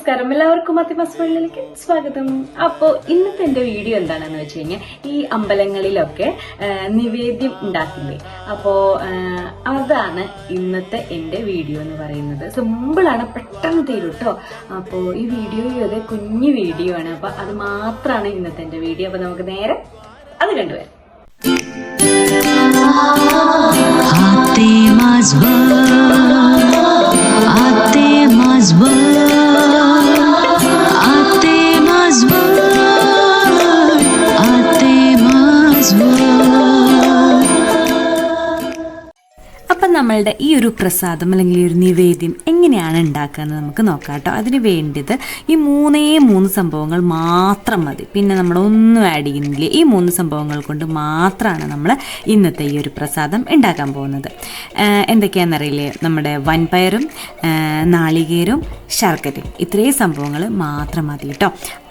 നമസ്കാരം എല്ലാവർക്കും മത്തിമസ് സ്വാഗതം. അപ്പോൾ ഇന്നത്തെ എന്റെ വീഡിയോ എന്താണെന്ന് വെച്ച് കഴിഞ്ഞാൽ ഈ അമ്പലങ്ങളിലൊക്കെ നിവേദ്യം ഉണ്ടാക്കില്ലേ? അപ്പോൾ അതാണ് ഇന്നത്തെ എന്റെ വീഡിയോ എന്ന് പറയുന്നത്. സിമ്പിളാണ് പെട്ടെന്ന് തീരും കേട്ടോ അപ്പോൾ ഈ വീഡിയോ ഇത് കുഞ്ഞു വീഡിയോ ആണ്. അപ്പോൾ അത് മാത്രമാണ് ഇന്നത്തെ എന്റെ വീഡിയോ. അപ്പോൾ നമുക്ക് നേരെ അത് കണ്ടുവരാം. അപ്പം നമ്മളുടെ ഈ ഒരു പ്രസാദം അല്ലെങ്കിൽ ഈ ഒരു നിവേദ്യം എങ്ങനെയാണ് ഉണ്ടാക്കുക എന്ന് നമുക്ക് നോക്കാം കേട്ടോ. അതിന് വേണ്ടത് ഈ മൂന്നേ മൂന്ന് സംഭവങ്ങൾ മാത്രം മതി. പിന്നെ നമ്മൾ ഒന്നും ആഡ് ചെയ്യുന്നില്ല. ഈ മൂന്ന് സംഭവങ്ങൾ കൊണ്ട് മാത്രമാണ് നമ്മൾ ഇന്നത്തെ ഈ ഒരു പ്രസാദം ഉണ്ടാക്കാൻ പോകുന്നത്. എന്തൊക്കെയാണെന്നറിയില്ലേ? നമ്മുടെ വൻപയറും നാളികേരും ശർക്കരയും. ഇത്രയും സംഭവങ്ങൾ മാത്രം മതി കേട്ടോ.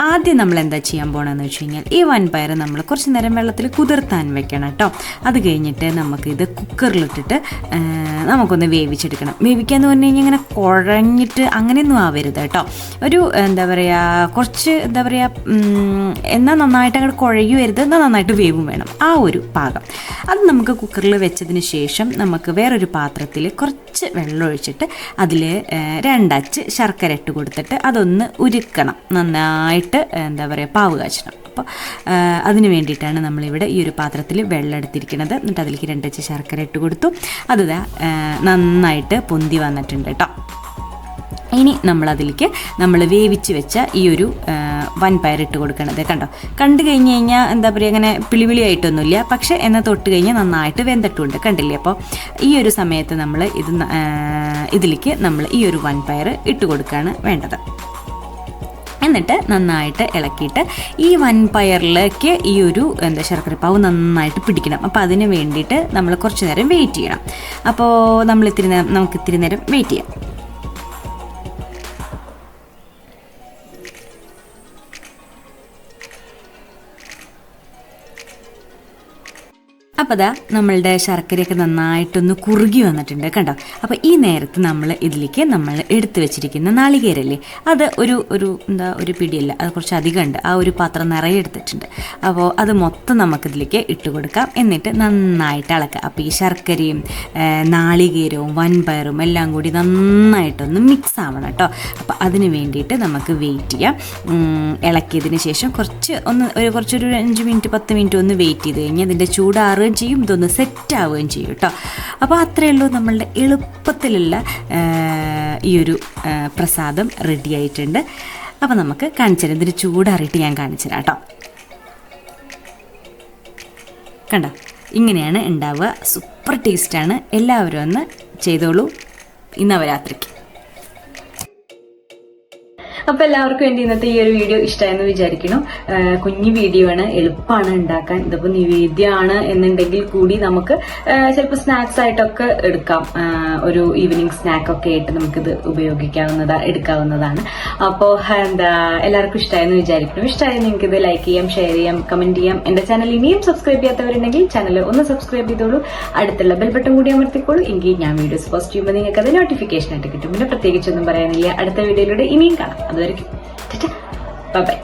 ആദ്യം നമ്മൾ എന്താ ചെയ്യാൻ പോകണമെന്ന് വെച്ച് കഴിഞ്ഞാൽ ഈ വൻപയർ നമ്മൾ കുറച്ച് നേരം വെള്ളത്തിൽ കുതിർത്താൻ വെക്കണം കേട്ടോ. അത് കഴിഞ്ഞിട്ട് നമുക്കിത് കുക്കറിലിട്ടിട്ട് നമുക്കൊന്ന് വേവിച്ചെടുക്കണം. വേവിക്കുക എന്ന് പറഞ്ഞു കഴിഞ്ഞാൽ ഇങ്ങനെ കുഴഞ്ഞിട്ട് അങ്ങനെയൊന്നും ആവരുത് കേട്ടോ. ഒരു എന്താ പറയുക കുറച്ച് എന്താ പറയുക എന്നാൽ നന്നായിട്ട് അങ്ങോട്ട് കുഴയുവരുത് എന്നാൽ നന്നായിട്ട് വേവും വേണം. ആ ഒരു പാകം. അത് നമുക്ക് കുക്കറിൽ വെച്ചതിന് ശേഷം നമുക്ക് വേറൊരു പാത്രത്തിൽ കുറച്ച് വെള്ളം ഒഴിച്ചിട്ട് അതിൽ രണ്ടച്ച് ശർക്കര ഇട്ട് കൊടുത്തിട്ട് അതൊന്ന് ഉരുക്കണം. നന്നായിട്ട് എന്താ പറയുക പാവ് കാച്ചണം അപ്പോൾ അതിന് വേണ്ടിയിട്ടാണ് നമ്മളിവിടെ ഈ ഒരു പാത്രത്തിൽ വെള്ളം എടുത്തിരിക്കുന്നത്. എന്നിട്ട് അതിലേക്ക് രണ്ടച്ച് ശർക്കര ഇട്ട് കൊടുത്തു. അത് നന്നായിട്ട് പൊന്തി വന്നിട്ടുണ്ട് കേട്ടോ. ഇനി നമ്മളതിലേക്ക് നമ്മൾ വേവിച്ച് വെച്ച ഈ ഒരു വൻപയറിട്ട് കൊടുക്കണത് കണ്ടോ? കണ്ടു കഴിഞ്ഞ് കഴിഞ്ഞാൽ എന്താ പറയുക അങ്ങനെ പിളിവിളിയായിട്ടൊന്നുമില്ല പക്ഷേ എന്നാൽ തൊട്ട് കഴിഞ്ഞാൽ നന്നായിട്ട് വെന്തിട്ടുണ്ട്. കണ്ടില്ലേ? അപ്പോൾ ഈ ഒരു സമയത്ത് നമ്മൾ ഇത് ഇതിലേക്ക് നമ്മൾ ഈ ഒരു വൻപയർ ഇട്ട് കൊടുക്കുകയാണ് വേണ്ടത്. എന്നിട്ട് നന്നായിട്ട് ഇളക്കിയിട്ട് ഈ വൻപയറിലേക്ക് ഈ ഒരു എന്താ ശർക്കരപ്പാവ് നന്നായിട്ട് പിടിക്കണം. അപ്പോൾ അതിന് വേണ്ടിയിട്ട് നമ്മൾ കുറച്ച് നേരം വെയിറ്റ് ചെയ്യണം. അപ്പോൾ നമ്മൾ ഇത്തിരി നേരം നമുക്ക് ഇത്തിരി നേരം വെയിറ്റ് ചെയ്യാം. അപ്പോൾ ദാ നമ്മളുടെ ശർക്കരയൊക്കെ നന്നായിട്ടൊന്ന് കുറുകി വന്നിട്ടുണ്ട് കണ്ടോ? അപ്പോൾ ഈ നേരത്ത് നമ്മൾ ഇതിലേക്ക് നമ്മൾ എടുത്തു വെച്ചിരിക്കുന്ന നാളികേരല്ലേ? അത് ഒരു ഒരു എന്താ ഒരു പിടിയല്ല. അത് കുറച്ച് അധികം ഉണ്ട്. ആ ഒരു പാത്രം നിറയെ എടുത്തിട്ടുണ്ട്. അപ്പോൾ അത് മൊത്തം നമുക്കിതിലേക്ക് ഇട്ട് കൊടുക്കാം. എന്നിട്ട് നന്നായിട്ട് ഇളക്കുക അപ്പോൾ ഈ ശർക്കരയും നാളികേരവും വൻപയറും എല്ലാം കൂടി നന്നായിട്ടൊന്ന് മിക്സ് ആവണം കേട്ടോ. അപ്പോൾ അതിന് വേണ്ടിയിട്ട് നമുക്ക് വെയിറ്റ് ചെയ്യാം. ഇളക്കിയതിന് ശേഷം കുറച്ച് ഒന്ന് ഒരു കുറച്ചൊരു അഞ്ച് മിനിറ്റ് പത്ത് മിനിറ്റ് ഒന്ന് വെയിറ്റ് ചെയ്ത് കഴിഞ്ഞാൽ ഇതിന്റെ ചൂടാറുകയും ചെയ്യും. ഇതൊന്ന് സെറ്റ് ആവുകയും ചെയ്യും കേട്ടോ. അപ്പോൾ അത്രയേ ഉള്ളൂ നമ്മളുടെ എളുപ്പത്തിലുള്ള ഈ ഒരു പ്രസാദം റെഡി ആയിട്ടുണ്ട്. അപ്പോൾ നമുക്ക് കാണിച്ചു തരാം ഇതിന് ചൂടാറിയിട്ട് ഞാൻ കാണിച്ചു തരാം കേട്ടോ. കണ്ടോ? ഇങ്ങനെയാണ് ഉണ്ടാവുക. സൂപ്പർ ടേസ്റ്റാണ് എല്ലാവരും ഒന്ന് ചെയ്തോളൂ. ഇന്ന് നവരാത്രിക്ക്. അപ്പൊ എല്ലാവർക്കും എന്റെ ഇന്നത്തെ ഈ ഒരു വീഡിയോ ഇഷ്ടമായെന്ന് വിചാരിക്കണം കുഞ്ഞു വീഡിയോ ആണ് എളുപ്പമാണ് ഉണ്ടാക്കാൻ. ഇതിപ്പോ നിവേദ്യമാണ് എന്നുണ്ടെങ്കിൽ കൂടി നമുക്ക് ചിലപ്പോൾ സ്നാക്സ് ആയിട്ടൊക്കെ എടുക്കാം. ഒരു ഈവനിങ് സ്നാക്ക് ഒക്കെ ആയിട്ട് നമുക്കിത് ഉപയോഗിക്കാവുന്നതാ എടുക്കാവുന്നതാണ്. അപ്പോൾ എന്താ എല്ലാവർക്കും ഇഷ്ടമായെന്ന് വിചാരിക്കണം ഇഷ്ടമായി നിങ്ങൾക്ക് ഇത് ലൈക്ക് ചെയ്യാം ഷെയർ ചെയ്യാം കമന്റ് ചെയ്യാം. എന്റെ ചാനൽ ഇനിയും സബ്സ്ക്രൈബ് ചെയ്യാത്തവരുണ്ടെങ്കിൽ ചാനൽ ഒന്ന് സബ്സ്ക്രൈബ് ചെയ്തോളൂ. അടുത്തുള്ള ബെൽ ബട്ടൺ കൂടി അമർത്തിക്കോളൂ. എങ്കിൽ ഞാൻ വീഡിയോസ് പോസ്റ്റ് ചെയ്യുമ്പോൾ നിങ്ങൾക്ക് അത് നോട്ടിഫിക്കേഷൻ ആയിട്ട് കിട്ടും. പിന്നെ പ്രത്യേകിച്ചൊന്നും പറയാനില്ല. അടുത്ത വീഡിയോയിലൂടെ ഇനിയും കാണാം. അതുവരെ ബൈ ബൈ.